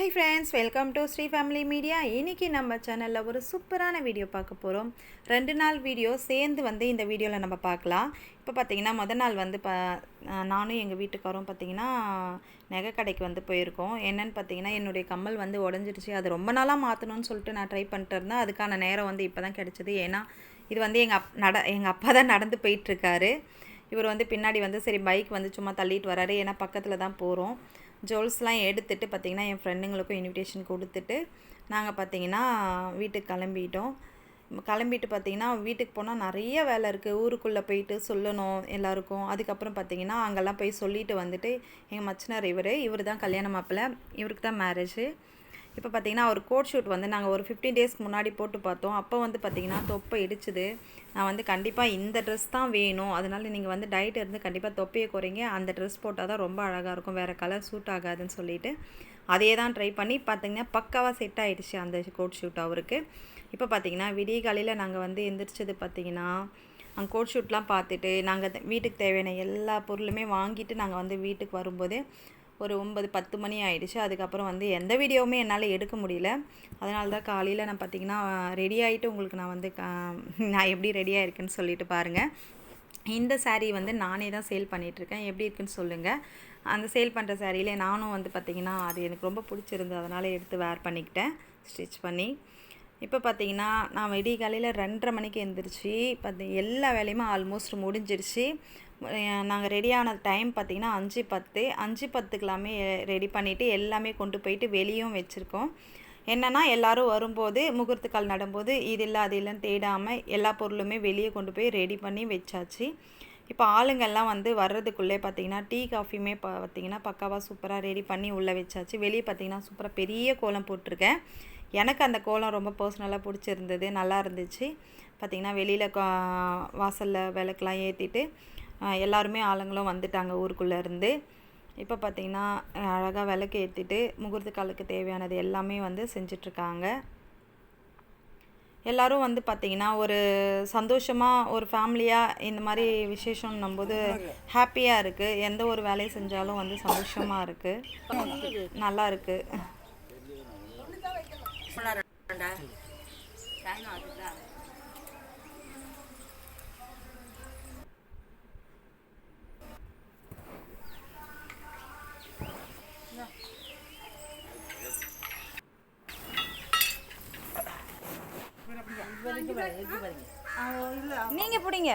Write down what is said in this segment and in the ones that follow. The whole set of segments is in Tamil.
Hi friends welcome to Sri family media இன்றைக்கி நம்ம சேனலில் ஒரு சூப்பரான வீடியோ பார்க்க போகிறோம் ரெண்டு நாள் வீடியோ சேர்ந்து வந்து இந்த வீடியோவில் நம்ம பார்க்கலாம். இப்போ பார்த்தீங்கன்னா முத நாள் வந்து ப நானும் எங்கள் வீட்டுக்காரும் பார்த்தீங்கன்னா நகை கடைக்கு வந்து போயிருக்கோம். என்னென்னு பார்த்தீங்கன்னா என்னுடைய கம்மல் வந்து உடஞ்சிடுச்சு. அது ரொம்ப நாளாக மாற்றணும்னு சொல்லிட்டு நான் ட்ரை பண்ணிட்டு இருந்தேன். அதுக்கான நேரம் வந்து இப்போ தான் கிடச்சிது. ஏன்னா இது வந்து எங்கள் அப் நட எங்கள் அப்பா தான் நடந்து போயிட்டுருக்காரு இவர் வந்து பின்னாடி வந்து சரி பைக் வந்து சும்மா தள்ளிட்டு வராரு. ஏன்னா பக்கத்தில் தான் போகிறோம் ஜுவல்ஸ்லாம் எடுத்துட்டு பார்த்திங்கன்னா என் ஃப்ரெண்டுங்களுக்கும் இன்விடேஷன் கொடுத்துட்டு நாங்கள் பார்த்திங்கன்னா வீட்டுக்கு கிளம்பிட்டோம். கிளம்பிட்டு பார்த்திங்கன்னா வீட்டுக்கு போனால் நிறைய வேலை இருக்குது ஊருக்குள்ளே போயிட்டு சொல்லணும் எல்லாருக்கும். அதுக்கப்புறம் பார்த்திங்கன்னா அங்கெல்லாம் போய் சொல்லிட்டு வந்துட்டு எங்கள் மச்சினார் இவர். இவர் தான் கல்யாண மாப்பிள்ளை இவருக்கு தான் மேரேஜு இப்போ பார்த்தீங்கன்னா ஒரு கோட் ஷூட் வந்து நாங்கள் ஒரு ஃபிஃப்டீன் டேஸ்க்கு முன்னாடி போட்டு பார்த்தோம். அப்போ வந்து பார்த்தீங்கன்னா தொப்பை இடிச்சுது. நான் வந்து கண்டிப்பாக இந்த ட்ரெஸ் தான் வேணும். அதனால் நீங்கள் வந்து டயட் இருந்து கண்டிப்பாக தொப்பையை குறைங்க. அந்த ட்ரெஸ் போட்டால் தான் ரொம்ப அழகாக இருக்கும். வேறு கலர் சூட் ஆகாதுன்னு சொல்லிட்டு அதே தான் ட்ரை பண்ணி பார்த்தீங்கன்னா பக்காவாக செட் ஆகிடுச்சு அந்த கோட் ஷூட் அவருக்கு. இப்போ பார்த்தீங்கன்னா விடிய காலையில் நாங்கள் வந்து எந்திரிச்சது பார்த்தீங்கன்னா அங்கே கோட் ஷூட்லாம் பார்த்துட்டு நாங்கள் வீட்டுக்கு தேவையான எல்லா பொருளுமே வாங்கிட்டு நாங்கள் வந்து வீட்டுக்கு வரும்போது ஒரு ஒன்பது பத்து மணி ஆயிடுச்சு. அதுக்கப்புறம் வந்து எந்த வீடியோவுமே என்னால் எடுக்க முடியல. அதனால தான் காலையில் நான் பார்த்தீங்கன்னா ரெடி ஆகிட்டு உங்களுக்கு நான் வந்து நான் எப்படி ரெடியாக ஆகிருக்குன்னு சொல்லிட்டு பாருங்கள் இந்த சாரீ வந்து நானே தான் சேல் பண்ணிகிட்ருக்கேன் எப்படி இருக்குன்னு சொல்லுங்கள் அந்த சேல் பண்ணுற சாரியில் நானும் வந்து பார்த்திங்கன்னா அது எனக்கு ரொம்ப பிடிச்சிருந்தது. அதனால் எடுத்து வேர் பண்ணிக்கிட்டேன். ஸ்டிச் பண்ணி. இப்போ பார்த்தீங்கன்னா நான் விடிய காலையில் ரெண்டரை மணிக்கு எழுந்திரிச்சு பார்த்தி எல்லா வேலையுமே ஆல்மோஸ்ட் முடிஞ்சிருச்சு. நாங்கள் ரெடியான டைம் பார்த்திங்கன்னா அஞ்சு பத்து. அஞ்சு பத்துக்கெல்லாமே ரெடி பண்ணிவிட்டு எல்லாமே கொண்டு போயிட்டு வெளியும் வச்சுருக்கோம். என்னென்னா எல்லோரும் வரும்போது முகூர்த்தக்கால் நடும்போது இது இல்லை அது இல்லைன்னு தேடாமல் எல்லா பொருளுமே வெளியே கொண்டு போய் ரெடி பண்ணி வச்சாச்சு. இப்போ ஆளுங்கெல்லாம் வந்து வர்றதுக்குள்ளே பார்த்தீங்கன்னா டீ காஃபியுமே பா பார்த்தீங்கன்னா பக்காவாக சூப்பராக ரெடி பண்ணி உள்ளே வச்சாச்சு. வெளியே பார்த்தீங்கன்னா சூப்பராக பெரிய கோலம் போட்டிருக்கேன். எனக்கு அந்த கோலம் ரொம்ப பர்சனலாக பிடிச்சிருந்தது நல்லா இருந்துச்சு. பார்த்திங்கன்னா வெளியில் வாசலில் விளக்கெலாம் ஏற்றிட்டு எல்லாருமே ஆளுங்களும் வந்துட்டாங்க ஊருக்குள்ளே இருந்து. இப்போ பார்த்திங்கன்னா அழகாக விளக்கு ஏற்றிட்டு முகூர்த்த காலுக்கு தேவையானது எல்லாமே வந்து செஞ்சிட்ருக்காங்க எல்லோரும் வந்து பார்த்திங்கன்னா ஒரு சந்தோஷமாக ஒரு ஃபேமிலியாக இந்த மாதிரி விசேஷம் போது ஹாப்பியாக இருக்குது எந்த ஒரு வேலையை செஞ்சாலும் வந்து சந்தோஷமாக இருக்குது நல்லா இருக்குது நீங்க பிடிங்க.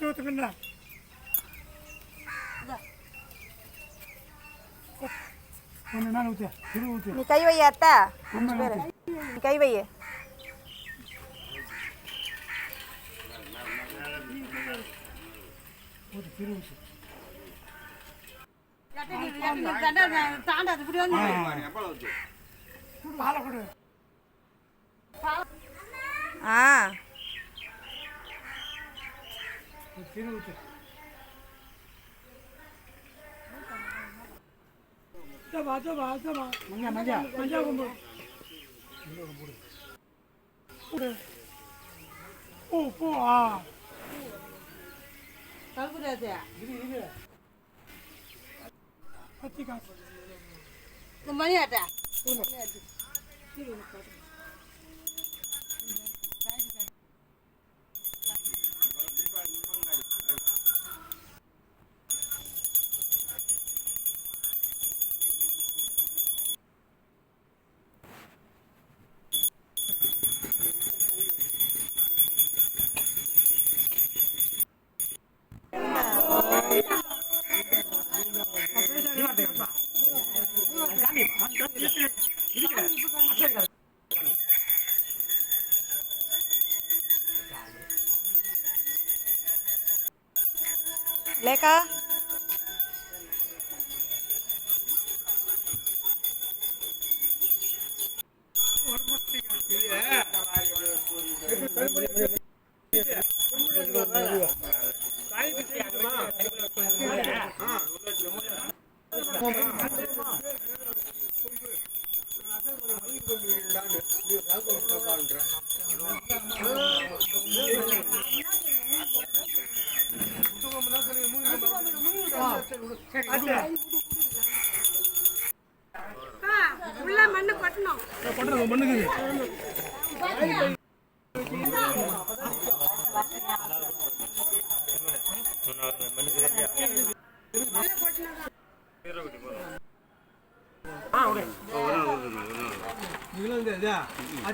தூத்துக்குண்ணா நீ கை வைய அத்தை. அஞ்சு பேர் நீ கை வைய 맞아 맞아 맞아 맞아. 맞아 맞아 맞아. 맞아 맞아. மஞ்சா கொம்பு கொடு. பூ பூ உள்ள மண்ணு கொட்டணும். கொட்டணும் மண்ணுக்கு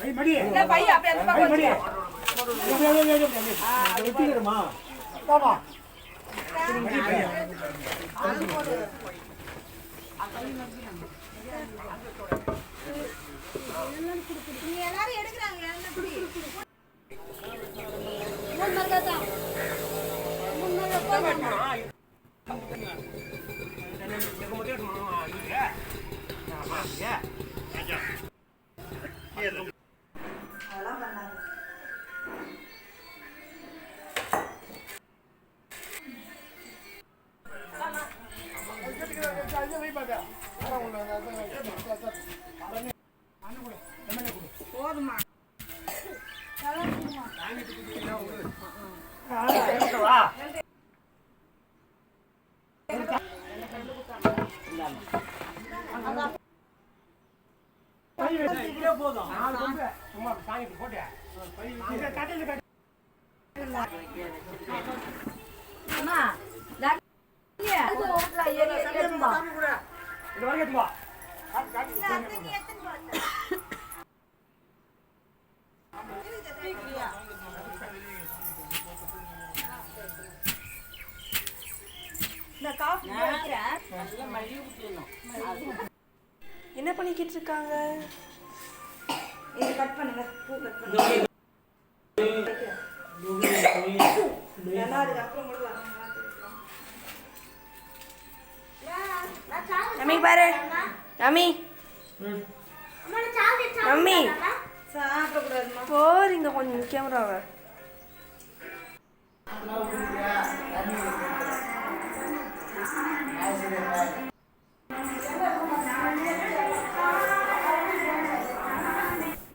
இல்ல பை அப்படியே அந்த பக்கம். வெட்டிக்கிறமா பாப்பா போதும் சும்மா சாங்கிட்டு போட்டு காஃபி கட்டி அம்மா இது வரைக்கும் என்ன பண்ணிக்கிட்டு இருக்காங்க இது கட் பண்ணுங்க. பூ கட் பண்ணுங்க இருக்கு அப்புறம் போடலாம் அம்மி பாரு அம்மி அம்மி போறீங்க கொஞ்சம் கேமராவை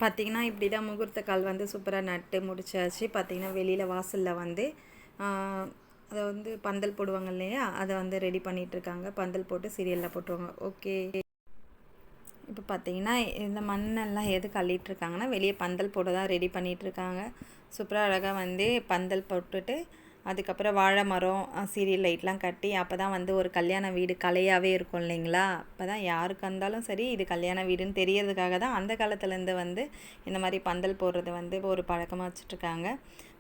பார்த்தீங்கன்னா இப்படி தான் முகூர்த்த கால் வந்து சூப்பராக நட்டு முடிச்சாச்சு. பார்த்தீங்கன்னா வெளியில் வாசலில் வந்து அதை வந்து பந்தல் போடுவாங்க இல்லையா? அதை வந்து ரெடி பண்ணிகிட்ருக்காங்க இருக்காங்க பந்தல் போட்டு சீரியலில் போட்டுருவாங்க. ஓகே இப்போ பார்த்தீங்கன்னா இந்த மண்ணெல்லாம் எது கழிட்டுருக்காங்கன்னா வெளியே பந்தல் போட தான் ரெடி பண்ணிகிட்ருக்காங்க இருக்காங்க சூப்பராக அழகாக வந்து பந்தல் போட்டுட்டு அதுக்கப்புறம் வாழை மரம் சீரியல் லைட்லாம் கட்டி அப்போ தான் வந்து ஒரு கல்யாண வீடு கலையாகவே இருக்கும் இல்லைங்களா? அப்போ தான் யாருக்கு இருந்தாலும் சரி இது கல்யாண வீடுன்னு தெரியறதுக்காக தான் அந்த காலத்துலேருந்து வந்து இந்த மாதிரி பந்தல் போடுறது வந்து ஒரு பழக்கமாக வச்சுட்ருக்காங்க.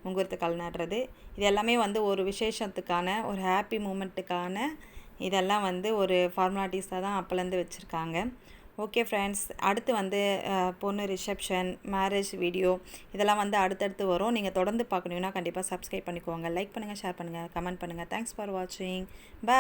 முகூர்த்த கால் நடுறது. இது எல்லாமே வந்து ஒரு விசேஷத்துக்கான ஒரு ஹாப்பி மூமெண்ட்டுக்கான இதெல்லாம் வந்து ஒரு ஃபார்மாலிட்டிஸாக தான் அப்போலேருந்து வச்சுருக்காங்க. ஓகே ஃப்ரெண்ட்ஸ் அடுத்து வந்து பொண்ணு ரிசப்ஷன் மேரேஜ் வீடியோ இதெல்லாம் வந்து அடுத்தடுத்து வரும். நீங்கள் தொடர்ந்து பார்க்கணுன்னா கண்டிப்பாக சப்ஸ்கிரைப் பண்ணிக்கோங்க. லைக் பண்ணுங்கள் ஷேர் பண்ணுங்கள் கமெண்ட் பண்ணுங்கள் தேங்க்ஸ் ஃபார் வாட்சிங் பை